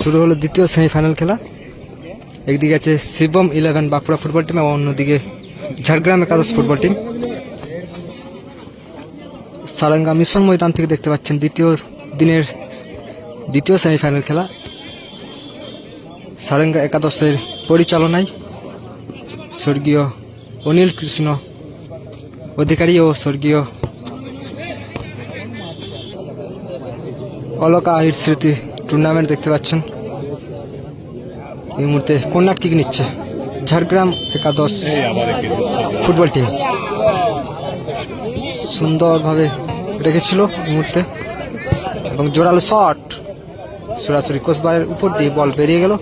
শুরু হলো দ্বিতীয় সেমিফাইনাল খেলা। একদিকে আছে Shivam eleven Bankura football team এবং অন্যদিকে ঝাড়গ্রাম একাদশ ফুটবল টিম সারাঙ্গা মিশন ময়দান থেকে দেখতে পাচ্ছেন দ্বিতীয় দিনের দ্বিতীয় সেমিফাইনাল খেলা। সারেঙ্গা একাদশের পরিচালনায় স্বর্গীয় অনিল কৃষ্ণ অধিকারী ও স্বর্গীয় অলকা আহির স্মৃতি টুর্নামেন্ট দেখতে পাচ্ছেন। এই মুহূর্তে কর্ণাট কিক নিচ্ছে। ঝাড়গ্রাম একাদশ ফুটবল টিম সুন্দরভাবে রেখেছিল এই মুহূর্তে। এবং জোরালো শট সরাসরি কোসবারের উপর দিয়ে বল বেরিয়ে গেল।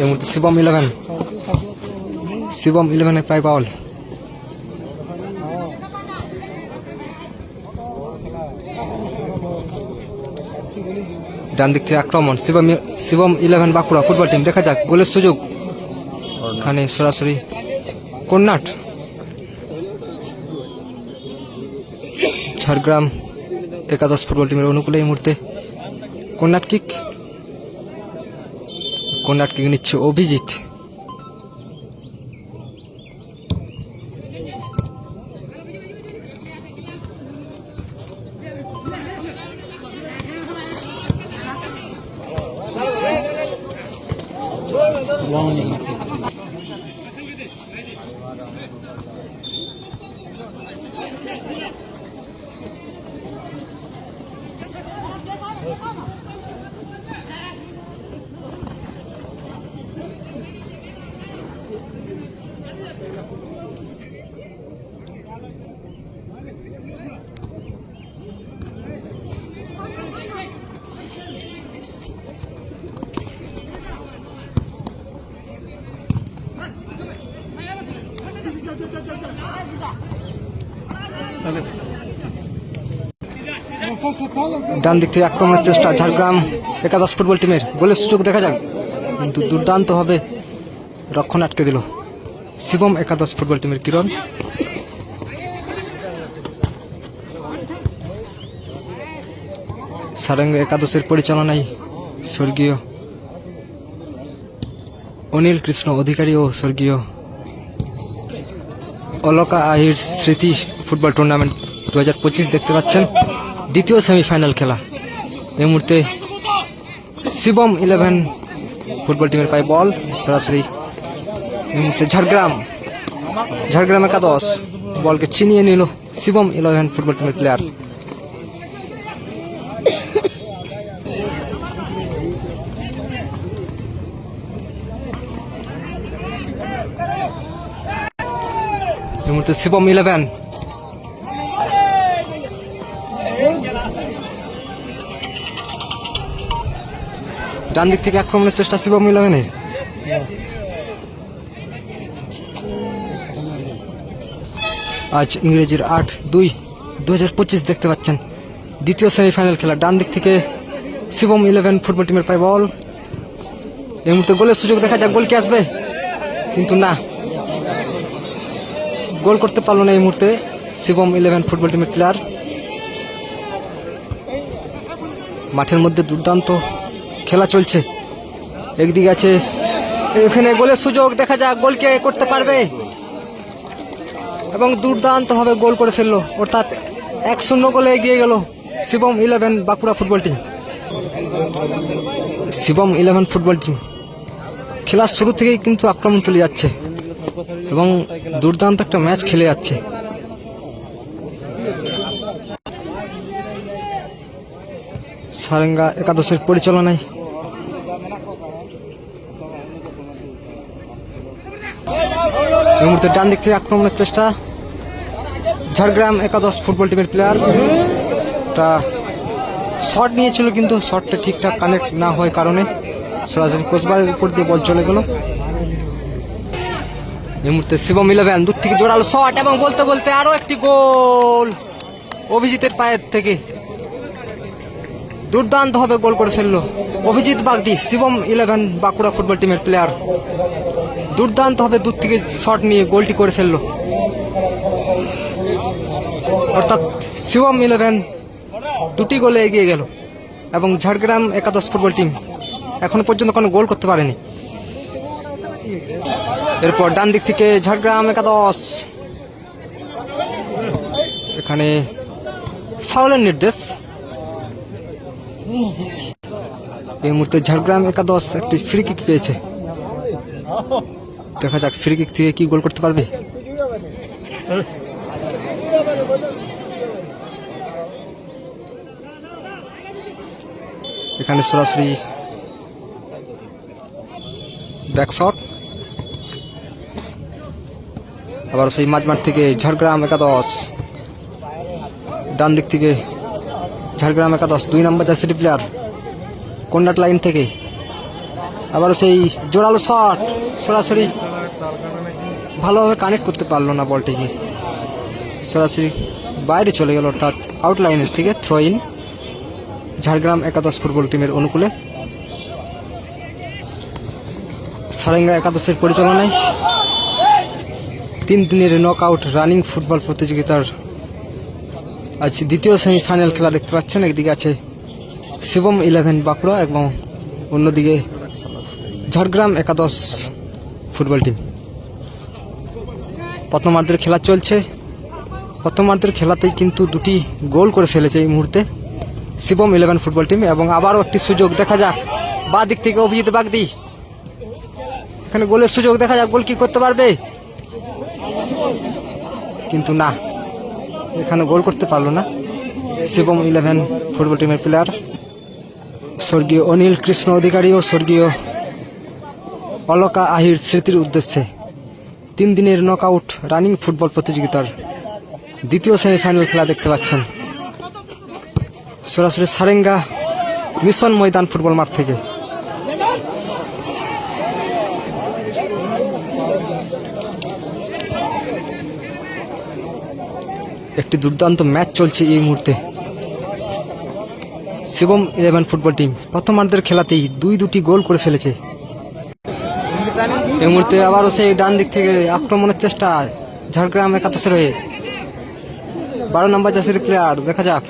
এই মুহূর্তে শিবম ইলেভেন শিবম ইলেভেনে প্রায় পাওয়াল ডান দিক থেকে আক্রমণ। Shivam Shivam eleven Bankura football team দেখা যাক, গোলের সুযোগ। ওখানে সরাসরি কর্নাট ঝাড়গ্রাম একাদশ ফুটবল টিমের অনুকূলে এই মুহূর্তে কর্নাট কিক। কর্নাট কিক নিচ্ছে অভিজিৎ। ডান দিক থেকে আক্রমণের চেষ্টা ঝাড়গ্রাম একাদশ ফুটবল টিমের। গোলের সুযোগ দেখা যাক, কিন্তু দুর্দান্তভাবে রক্ষণ আটকে দিল শিবম একাদশ ফুটবল টিমের কিরণ। সারঙ্গ একাদশের পরিচালনায় স্বর্গীয় অনিল কৃষ্ণ অধিকারী ও স্বর্গীয় অলকা আহির স্মৃতি ফুটবল টুর্নামেন্ট দু হাজার পঁচিশ দেখতে পাচ্ছেন। দ্বিতীয় সেমিফাইনাল খেলা। এই মুহূর্তে শিবম ইলেভেন ফুটবল টিমের পায়ে বল সরাসরি ঝাড়গ্রাম। ঝাড়গ্রাম একাদশ। বলকে ছিনিয়ে নিল শিবম ইলেভেন ফুটবল টিমের প্লেয়ার এই মুহূর্তে শিবম ইলেভেন ডান দিক থেকে আক্রমণের চেষ্টা শিবম ইলেভেনে আজ ইংরেজির আট দুই দু হাজার দেখতে পাচ্ছেন। দ্বিতীয় সেমিফাইনাল খেলা। ডান দিক থেকে শিবম ইলেভেন ফুটবল টিমের পায় বল এই মুহূর্তে গোলের সুযোগ দেখা যাক, গোল কি আসবে? কিন্তু না। গোল করতে পারল না এই মুহূর্তে শিবম ইলেভেন ফুটবল টিমের প্লেয়ার মাঠের মধ্যে দুর্দান্ত খেলা চলছে। একদিকে আছে এখানে গোলের সুযোগ, দেখা যাক গোল কে করতে পারবে। এবং দুর্দান্তভাবে গোল করে ফেলল, অর্থাৎ এক শূন্য গোলে এগিয়ে গেল Shivam eleven Bankura football team Shivam eleven football team খেলার শুরু থেকেই কিন্তু আক্রমণ চলে যাচ্ছে। এবং দুর্দান্ত একটা ম্যাচ খেলে যাচ্ছে। সারেঙ্গা একাদশের পরিচালনায়। এই মুহূর্তে ডান দিক থেকে আক্রমণের চেষ্টা। ঝাড়গ্রাম একাদশ ফুটবল টিমের প্লেয়ার তা শট নিয়েছিল কিন্তু শটটা ঠিকঠাক কানেক্ট না হওয়ার কারণে। সরাসরি কোচবারের উপর দিয়ে বল চলে গেল। এই মুহূর্তে শিবম ইলেভেন দূর থেকে জোরালো শট এবং বলতে বলতে আরও একটি গোল। অভিজিতের পায়ের থেকে। দুর্দান্ত ভাবে গোল করে ফেলল। অভিজিৎ বাগদি, শিবম ইলেভেন বাঁকুড়া ফুটবল টিমের প্লেয়ার দুর্দান্ত ভাবে দূর থেকে শট নিয়ে গোলটি করে ফেলল। অর্থাৎ শিবম ইলেভেন দুটি গোলে এগিয়ে গেল এবং ঝাড়গ্রাম একাদশ ফুটবল টিম এখনও পর্যন্ত কোনো গোল করতে পারেনি। এরপর ডান দিক থেকে ঝাড়গ্রাম একাদশ। এখানে ফাউলের নির্দেশ। এই মুহূর্তে ঝাড়গ্রাম একাদশ একটি ফ্রি কিক পেয়েছে। দেখা যাক ফ্রি কিক থেকে কি গোল করতে পারবে। এখানে সরাসরি ব্যাক শট আবার সেই মাঝমাঠ থেকে ঝাড়গ্রাম একাদশ ডান দিক থেকে ঝাড়গ্রাম একাদশ, দুই নম্বর জার্সিটি প্লেয়ার কন্ডাট লাইন থেকে। আবার সেই জোরালো শট, সরাসরি ভালোভাবে কানেক্ট করতে পারল না বলটিকে। সরাসরি বাইরে চলে গেল অর্থাৎ আউট লাইনের থেকে থ্রো ইন ঝাড়গ্রাম একাদশ ফুটবল টিমের অনুকূলে। সারেঙ্গা একাদশের পরিচালনায় তিন দিনের নক আউট রানিং ফুটবল প্রতিযোগিতার আজ দ্বিতীয় সেমিফাইনাল খেলা দেখতে পাচ্ছেন। একদিকে আছে শিবম ইলেভেন বাঁকুড়া এবং অন্যদিকে ঝাড়গ্রাম একাদশ ফুটবল টিম প্রথমার্ধের খেলা চলছে। প্রথমার্ধের খেলাতেই কিন্তু দুটি গোল করে ফেলেছে এই মুহূর্তে শিবম ইলেভেন ফুটবল টিম এবং আবারও একটি সুযোগ। দেখা যাক, বা দিক থেকে অভিজিৎ বাগদি। এখানে গোলের সুযোগ, দেখা যাক গোল কি করতে পারবে। কিন্তু না। এখানে গোল করতে পারল না। শিবম ইলেভেন ফুটবল টিমের প্লেয়ার স্বর্গীয় অনিল কৃষ্ণ অধিকারী ও স্বর্গীয় অলকা আহির স্মৃতির উদ্দেশ্যে তিন দিনের নকআউট রানিং ফুটবল প্রতিযোগিতার দ্বিতীয় সেমিফাইনাল খেলা দেখতে পাচ্ছেন। সরাসরি সারেঙ্গা মিশন ময়দান ফুটবল মাঠ থেকে। একটি দুর্দান্ত ম্যাচ চলছে এই মুহূর্তে। শিবম ইলেভেন ফুটবল টিম প্রথমার্ধের খেলাতেই দুই দুটি গোল করে ফেলেছে। এই মুহূর্তে আবারও সেই ডান দিক থেকে আক্রমণের চেষ্টা ঝাড়গ্রাম একাদশের হয়ে বারো নম্বর জাসির প্লেয়ার দেখা যাক।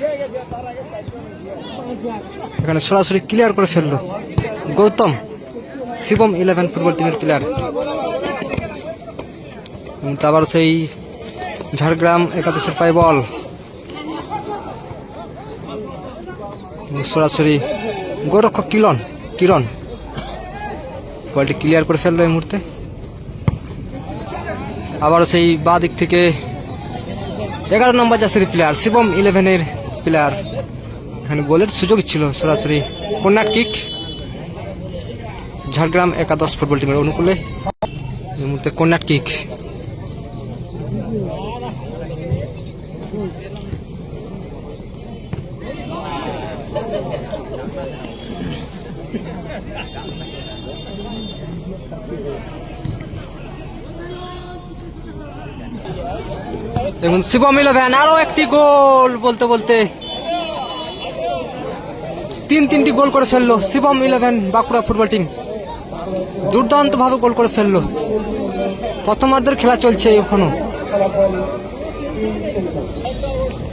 এখানে সরাসরি ক্লিয়ার করে ফেলল। গৌতম, শিবম ইলেভেন ফুটবল টিমের প্লেয়ার আবার সেই ঝাড়গ্রাম একাদশের পায় বল। সরাসরি গোরক্ষক কিরণ কিরণ। বলটি ক্লিয়ার করে ফেলল এই মুহূর্তে। আবারও সেই বা দিক থেকে এগারো নম্বর জাসির প্লেয়ার শিবম ইলেভেনের প্লেয়ার এখানে গোলের সুযোগ ছিল সরাসরি কর্নার কিক। ঝাড়গ্রাম একাদশ ফুটবল টিমের অনুকূলে এই মুহূর্তে কর্নার কিক। এবং শিবম ইলেভেন আরও একটি গোল বলতে বলতে তিন তিনটি গোল করে ফেলল Shivam eleven Bankura football team. দুর্দান্ত ভাবে গোল করে ফেলল। প্রথমার্ধের খেলা চলছে এখনও।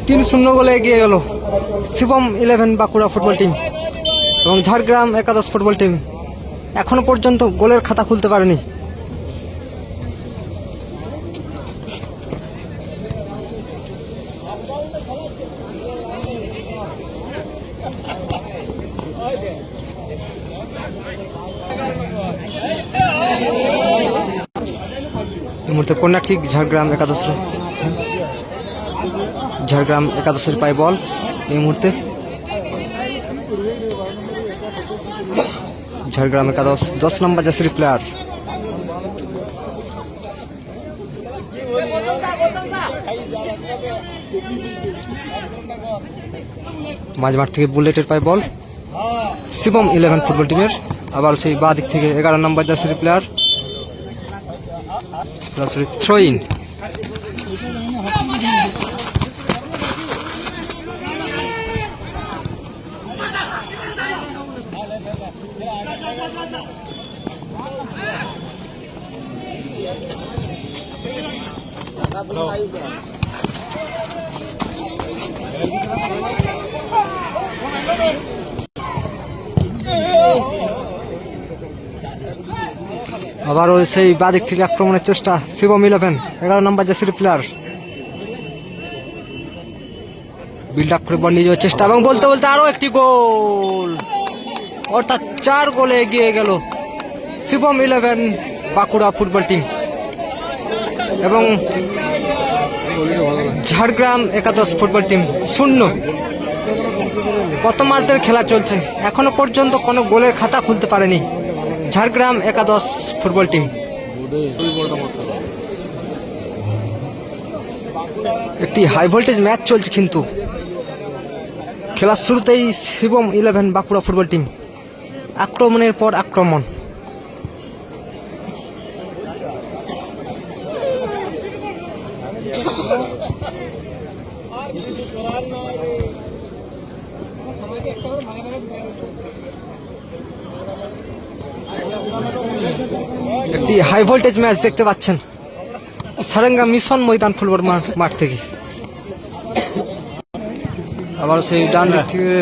তিন শূন্য গোলে এগিয়ে গেল। Shivam eleven Bankura football team এবং ঝাড়গ্রাম একাদশ ফুটবল টিম এখনও পর্যন্ত গোলের খাতা খুলতে পারেনি। মুহূর্তে কন্যা ঠিক ঝাড়গ্রাম একাদশ ঝাড়গ্রাম একাদশের পায় বল। এই মুহূর্তে। ঝাড়গ্রাম একাদশ দশ নম্বর জাসির প্লেয়ার মাঝমাঠ থেকে বুলেটের পায় বল। শিবম ইলেভেন ফুটবল টিমের আবার সেই বাঁ দিক থেকে এগারো নম্বর জার্সির প্লেয়ার সরাসরি থ্রো ইন আবারও সেই বাদিক থেকে আক্রমণের চেষ্টা, শিবম ইলেভেন এগারো নম্বর জাসির প্লেয়ার বিল্ড আপ করে বল নিয়ে যাওয়ার চেষ্টা, এবং বলতে বলতে আরও একটি গোল। অর্থাৎ চার গোলে এগিয়ে গেল Shivam eleven Bankura football team এবং ঝাড়গ্রাম একাদশ ফুটবল টিম শূন্য। প্রথমার্ধের খেলা চলছে। এখনও পর্যন্ত কোনো গোলের খাতা খুলতে পারেনি। ঝাড়গ্রাম একাদশ ফুটবল টিম। একটি হাই ভোল্টেজ ম্যাচ চলছে কিন্তু। খেলার শুরুতেই Shivam eleven Bankura football team. আক্রমণের পর আক্রমণ। একটি হাই ভোল্টেজ ম্যাচ দেখতে পাচ্ছেন। সারেঙ্গা মিশন ময়দান ফুটবল মাঠ- থেকে। আবার সেই ডান দিক থেকে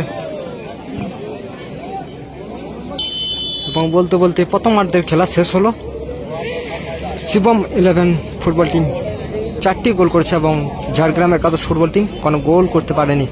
এবং বলতে বলতে প্রথম প্রথমার্ধের খেলা শেষ হলো। শিবম ইলেভেন ফুটবল টিম চারটি গোল করেছে এবং ঝাড়গ্রাম একাদশ ফুটবল টিম কোনো গোল করতে পারেনি।